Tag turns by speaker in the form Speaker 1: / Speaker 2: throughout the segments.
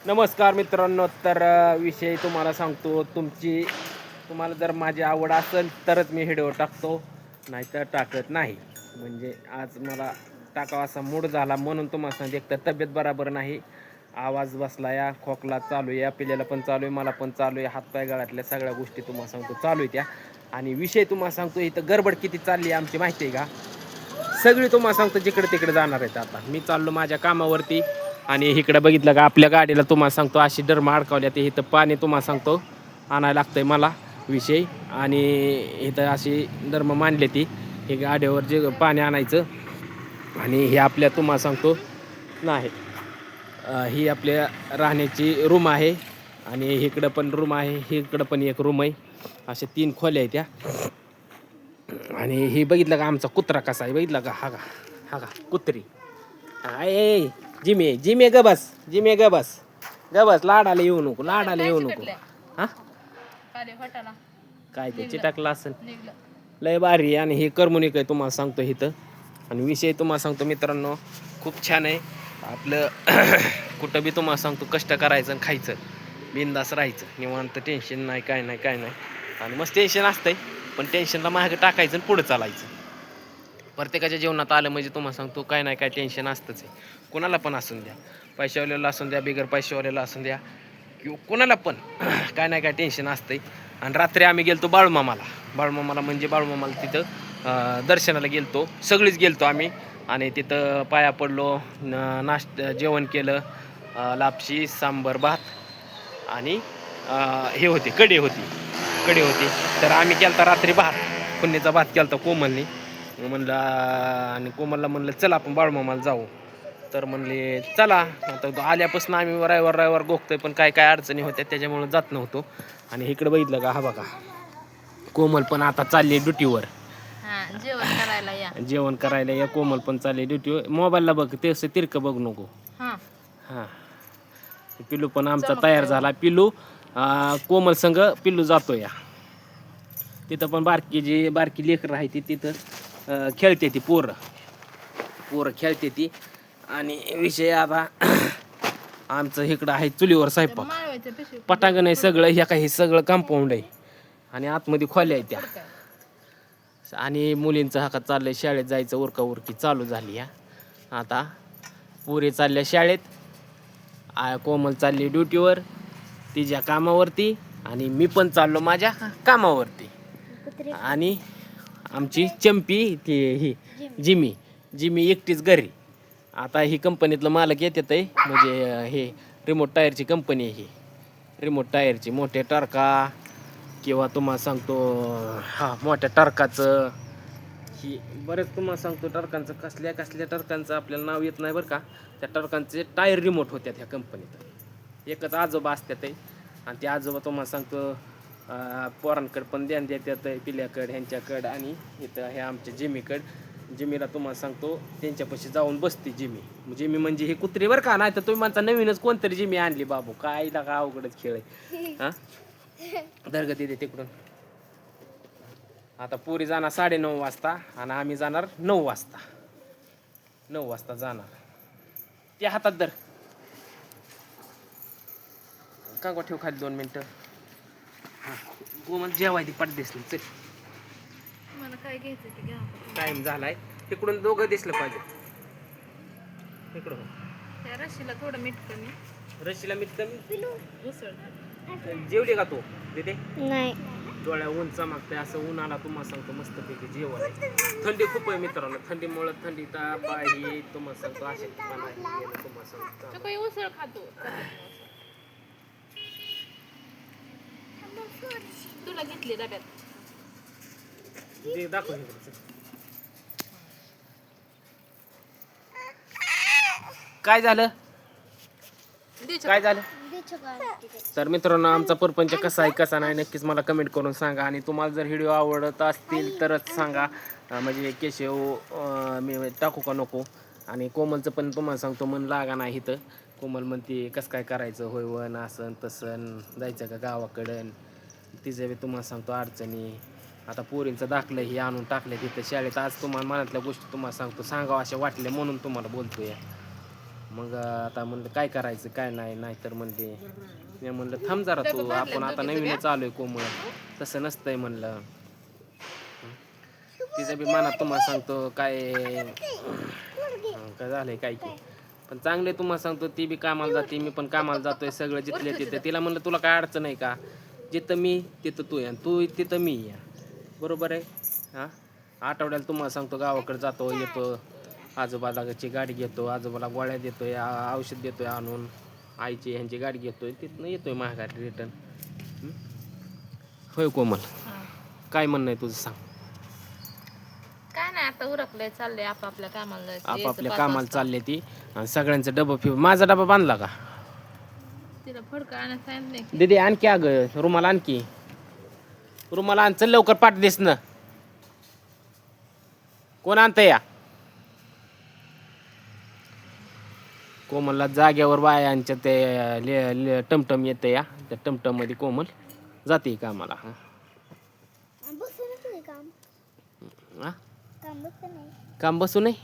Speaker 1: नमस्कार मित्रांनो तर विषय तुम्हाला सांगतो. तुमची तुम्हाला जर माझी आवड असेल तरच मी व्हिडिओ टाकतो. नाहीतर टाकत नाही. म्हणजे आज मला टाकावा असा मूड झाला म्हणून तुम्हाला सांगते एक तर तब्येत बराबर नाही. आवाज बसला या खोकला चालू आहे या पिलेला पण चालू आहे मला पण चालू आहे. हातपाय गळातल्या सगळ्या गोष्टी तुम्हाला सांगतो चालू आहे त्या. आणि विषय तुम्हाला सांगतो इथं गडबड किती चालली आहे आमची माहिती आहे का? सगळी तुम्हाला सांगतो जिकडे तिकडे जाणार आहेत आता. मी चाललो माझ्या कामावरती. आणि इकडे बघितलं का आपल्या गाडीला तुम्हाला सांगतो अशी डर्म अडकावल्या ते इथं पाणी तुम्हाला सांगतो आणायला लागतंय मला विषय. आणि इथं अशी धर्म मांडली ती हे गाडीवर जे पाणी आणायचं. आणि हे आपल्या तुम्हाला सांगतो नाही ही आपल्या राहण्याची रूम आहे. आणि इकडं पण रूम आहे इकडं पण एक रूम आहे. अशा तीन खोल्या आहेत त्या. आणि हे बघितलं का आमचा कुत्रा कसा आहे बघितलं का? हा का हा का कुत्री. आहे जिमे जिमे ग बस जिमे ग बस. ग बस लाडाला येऊ नको लाडाला येऊ नको. हा? काय ते चिटाकला असेल लय भारी आणि हे करमुनिक आहे तुम्हाला सांगतो इथं. आणि विषय तुम्हाला सांगतो मित्रांनो खूप छान आहे. आपलं कुठं बी तुम्हाला सांगतो कष्ट करायचं आणि खायचं. बिंदास राहायचं. निवांत टेन्शन नाही काय नाही काय नाही. आणि मस्त टेन्शन असतंय पण टेन्शनला मागे टाकायचं आणि पुढं चालायचं. प्रत्येकाच्या जीवनात आलं म्हणजे तुम्हाला सांगतो काय नाही काय टेन्शन असतंच आहे. कोणाला पण असून द्या. पैशावाल्याला असून द्या बिगर पैशावाल्याला असून द्या. किंवा कोणाला पण काय नाही काय टेन्शन असतंय. आणि रात्री आम्ही गेलतो बाळूमामाला. बाळूमामाला म्हणजे बाळूमामाला तिथं दर्शनाला गेलतो. सगळीच गेलतो आम्ही. आणि तिथं पाया पडलो न- नाश्त जेवण केलं लापशी सांबर भात आणि हे होते कढी होती. कढी होती. तर आम्ही केलता रात्री भात. पुण्याचा भात केलता कोमलनी. म्हणलं आणि कोमलला म्हणलं चला आपण बाळूमामाला जाऊ. तर म्हणले चला. आता तो आल्यापासून आम्ही रविवार रविवार गोखतोय पण काय काय अडचणी होत्या त्याच्यामुळे जात नव्हतो. आणि इकडे बघितलं का हा बघा. कोमल पण आता चालली ड्युटीवर.
Speaker 2: हा जेवण करायला या.
Speaker 1: जेवण करायला या कोमल पण चालली ड्युटीवर. मोबाईलला बघ ते तिरकं बघ नको.
Speaker 2: हा.
Speaker 1: हां. पिल्लू पण आमचा तयार झाला. पिल्लू कोमल संघ पिल्लू जातो या. तिथं पण बारकी जी बारकी लेकरं आहे ती तिथं. खेळते ती पोरं. पोरं खेळते ती आणि विषय आता आमचं इकडं आहे चुलीवर स्वयंपाक. पटांगण आहे सगळं ह्या काही सगळं कंपाऊंड आहे. आणि आतमध्ये खोल्या आहेत त्या. आणि मुलींचं हाका चाललंय शाळेत जायचं उरका उरकी चालू झाली या. आता पुरी चालल्या शाळेत. कोमल चालली ड्युटीवर तिच्या कामावरती. आणि मी पण चाललो माझ्या कामावरती. आणि आमची चंपी ती ही जिमी. जिमी. एकटीच घरी. आता ही कंपनीतलं मालक येतात आहे म्हणजे हे रिमोट टायरची कंपनी आहे ही. रिमोट टायरची मोठे टारका. किंवा तुम्हाला सांगतो हा मोठ्या टारकाचं. ही बरेच तुम्हाला सांगतो टर्कांचं कसल्या कसल्या टर्कांचं आपल्याला नाव येत नाही बरं का. त्या टर्कांचे टायर रिमोट होत्या त्या कंपनीत. एकच आजोबा असतात ते आणि ते आजोबा तुम्हाला सांगतो पोरांकडे पण ध्यान देतात पिल्याकडे ह्यांच्याकडं आणि इथं हे आमच्या जिमीकडं. जिमीला तुम्हाला सांगतो त्यांच्यापाशी जाऊन बसते जिमी. जिमी म्हणजे हे कुत्रे का? नाही तर तुम्ही म्हणता नवीनच कोणतरी जिमी आणली बाबू. काय का अवघडच खेळ आहे? हां? दरगती दे तिकडून. आता पोरी जाणार साडे नऊ वाजता आणि आम्ही जाणार नऊ वाजता. नऊ वाजता जाणार. ते हातात दर का ठेव खाली दोन मिनटं. हां गोमन जेवाय ती पट दिसली. चल.
Speaker 2: मला काय घ्यायचं ते घ्या.
Speaker 1: टाइम झालाय. तिकडून दोघं दिसलं पाहिजे. इकडं हो.
Speaker 2: त्या रशीला थोडं मीठ कमी.
Speaker 1: रशीला मीठ कमी?
Speaker 2: उसळ.
Speaker 1: जेवली का तू तिथे
Speaker 3: नाही.
Speaker 1: डोळ्या ऊन चमकते असं ऊन आला तुम्हाला सांगतो मस्तपैकी जेवण आहे. थंडी खूप आहे मित्रांनो. थंडीमुळे थंडी ताप आहे तुम्हाला सांगतो असे तुम्हाला सांगतो.
Speaker 2: तो काही उसळ खातो. तुला घेतली डब्यात.
Speaker 1: दाखव. काय झालं? काय झालं? तर मित्रांनो आमचा परपंच कसा आहे कसा नाही नक्कीच मला कमेंट करून सांगा. आणि तुम्हाला जर व्हिडिओ आवडत असतील तरच सांगा. म्हणजे केशव मी टाकू का नको? आणि कोमलचं पण तुम्हाला सांगतो मन लागा नाही इथं. कोमल म्हणते कसं काय करायचं? होय वन असं तसं जायचं का गावाकडं? तिचं बी तुम्हाला सांगतो अडचणी. आता पोरींचं दाखलं हे आणून टाकलं तिथं शाळेत. आज तुम्हाला मनातल्या गोष्टी तुम्हाला सांगतो. सांगावं अशा वाटल्या म्हणून तुम्हाला बोलतो या मग आता म्हणलं काय करायचं काय नाही नाहीतर म्हणले मी म्हणलं थांब जरा तू आपण आता नवीनच आलोय कोमळ. तसं नसतंय म्हणलं. तिचं बी मनात तुम्हाला सांगतो काय काय झालंय काय की. पण चांगले तुम्हाला सांगतो ती बी कामाला जाते मी पण कामाला जातोय सगळं जिथल्या तिथे. तिला म्हणलं तुला काय अडचण आहे का? जिथं मी तिथं तू या तू तिथं मी या. बरोबर आहे? हां? आठवड्याला तुम्हाला सांगतो गावाकडे जातो येतो. आजोबालाची गाडी घेतो आजोबाला गोळ्या देतोय आ- औषध देतोय आणून. आईची ह्यांची गाडी घेतोय तिथनं येतोय महागारी रिटर्न होय कोमल? काय म्हणणं आहे तुझं सांग.
Speaker 2: काय नाही आता उरकलंय चाललंय आपापल्या कामाला जायचं. यायचं
Speaker 1: आपापल्या
Speaker 2: पाच
Speaker 1: कामाला
Speaker 2: वाजता.
Speaker 1: चालले ती. आणि सगळ्यांचं डबा फिव माझा डबा बांधला का?
Speaker 2: तिला फडका आणायला सांगितलंय की.
Speaker 1: दीदी आणखी अग रुमाल आणखी रुमाल आण चल लवकर पाठ दिस ना. कोण आणत या? कोमलला जाग्यावर बायांच्या ते ले- ले- टमटम येतं या. त्या टमटममध्ये कोमल जाते कामाला हा. हा? काम बसू नाही?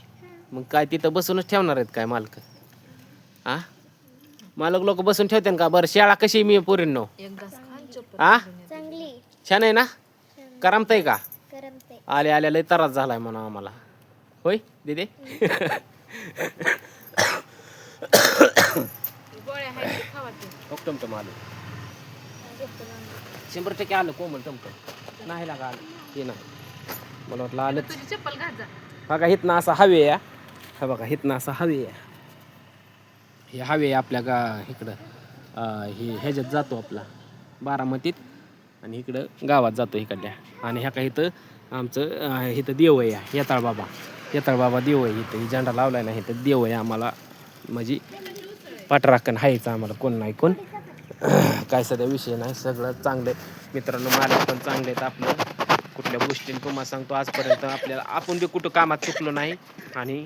Speaker 1: मग काय तिथं बसूनच ठेवणार आहेत काय मालक? हा? मालक लोक बसून ठेवते का? बरं शाळा कशी मी पोरींनो? हा
Speaker 3: चांगली.
Speaker 1: छान आहे ना? करमतय का? आले आले लय त्रास झालाय म्हणा आम्हाला. होय दिदे? आलं शंभर टक्के आलं कोमल टमटम नाही लागा आलं? ते नाही मला वाटलं आलं
Speaker 2: तुझी चप्पल घात जा.
Speaker 1: बघा हिथनं असा हवे या हा. बघा हिथनं असा हवे या हे हवे आपल्या गा इकडं. हे ह्याच्यात जातो आपला बारामतीत आणि इकडं गावात जातो इकडल्या. आणि ह्या का इथं आमचं इथं देव आहे. येताळ बाबा. येताळ बाबा देव आहे इथं. ही झेंडा लावलाय ना इथं देव आहे आम्हाला. म्हणजे पाठराखण हायचं आम्हाला कोण नाही कोण. काय सध्या विषय नाही सगळं चांगलं आहे. मित्रांनो मला पण चांगले आहेत आपलं. कुठल्या गोष्टीने तुम्हाला सांगतो आजपर्यंत आपल्याला आपण बी कुठं कामात चुकलो नाही. आणि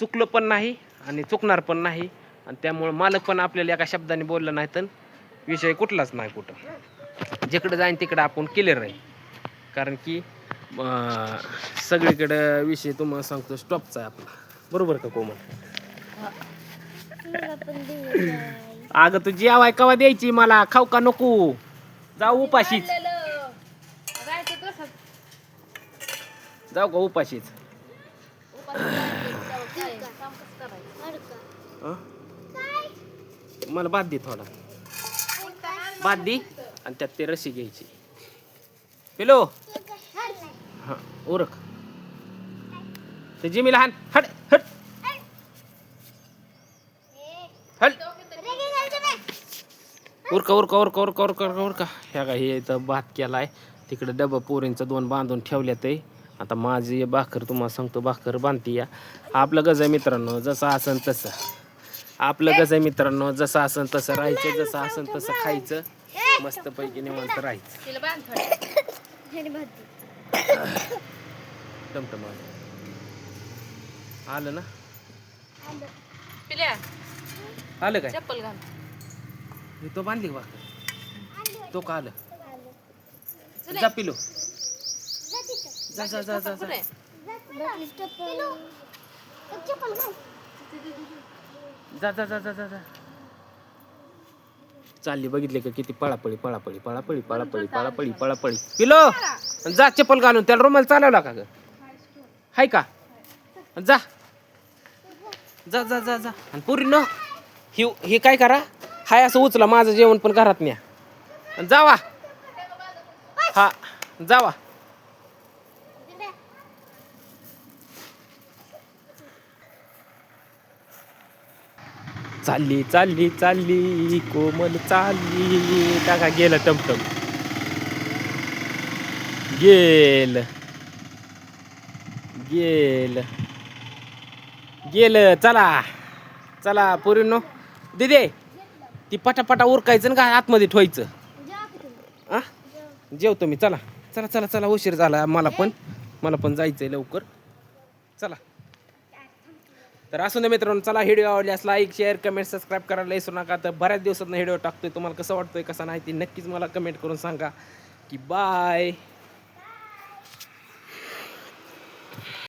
Speaker 1: चुकलो पण नाही. आणि चुकणार पण नाही. आणि त्यामुळं मालक पण आपल्याला एका शब्दाने बोललं नाही तर विषय कुठलाच नाही कुठं. जिकडं जाईन तिकडं आपण क्लिअर आहे. कारण की सगळीकडं विषय तुम्हाला सांगतो स्टॉपचा आहे आपला. बरोबर का कोमल? अगं तू जेवाय कवा द्यायची मला? खाऊ का नको? जाऊ उपाशीच. जाऊ का उपाशीच
Speaker 2: उपाशी राहायचं. काय? काम कसं करायचं?
Speaker 1: हं? मला बाद दे थोडा. बाद दे आणि त्यात ते रशी घ्यायची. पिलो. हा ओरख. ते जिमी लहान हट हट. हट. उरका उरका उरका उरका उरका उरका उरका. ह्या का हे इथं भात केलाय. तिकडे डबा पोरींचं दोन बांधून ठेवल्यात आहे आता माझी भाकर तुम्हाला सांगतो भाकर बांधती या आपलं गज मित्रांनो जसं असन तसं. आपलं गज आहे मित्रांनो जसं असन तसं राहायचं जसं असन तसं खायचं. मस्तपैकी निवांत राहायचं. टमटम आलं. आलं ना?
Speaker 2: पिल्या?
Speaker 1: आलं काय?
Speaker 2: चप्पल घाल.
Speaker 1: हे तो बांधली भाकर? तो का आलं. जा पिलो. जा जा जा जा जा? जा जा जा जा जा जा. चालली बघितले का किती पळापळी पळापळी पळापळी पळापळी पळापळी पळापळी. पिलो जा चप्पल घालून त्याला रुमाल चालवला का ग? हाय का? जा. जा जा जा जा. आणि पुरी न ही हे काय करा? हाय असं उचला माझं जेवण पण घरात न्या. आणि जावा. हा जावा. चालली चालली चालली कोमल चालली. टाका गेलं टमटम. गेल. गेल. गेलं चला. चला पोरीनो. दिदे ती पटापटा उरकायचं ना का आतमध्ये ठेवायचं? आ? जेवतो मी. चला. चला चला चला. उशीर झाला मला पण. मला पण जायचंय लवकर. चला. तर असू दे मित्रांनो चला व्हिडिओ आवडल्यास लाईक शेअर कमेंट सबस्क्राईब करायला विसरू नका. तर बऱ्याच दिवसात व्हिडिओ टाकतोय. तुम्हाला कसं वाटतोय कसा नाही ते नक्कीच मला कमेंट करून सांगा. की बाय